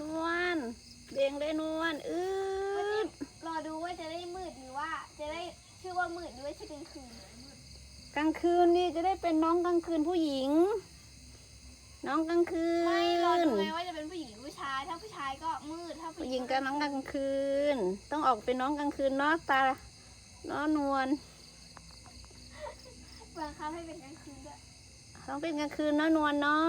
นวลเด้งเลยนวลอืดรอดูว่าจะได้มืดหรือว่า จะได้ชื่อว่ามืดหรือว่าชื่อกลางคืนกลางคืนนี่จะได้เป็นน้องกลางคืนผู้หญิง น้องกลางคืนไม่รอดูไงว่าจะเป็นผู้หญิงหรือผู้ชาย ถ้าผู้ชายก็มืดถ้าผู้หญิงก็น้องกลางคืน ต้องออกเป็นน้องกลางคืนเนาะตาเนาะนวลบังคับให้เป็นกลางคืนด้วยต้องเป็นกลางคืนเนาะนวลเนาะ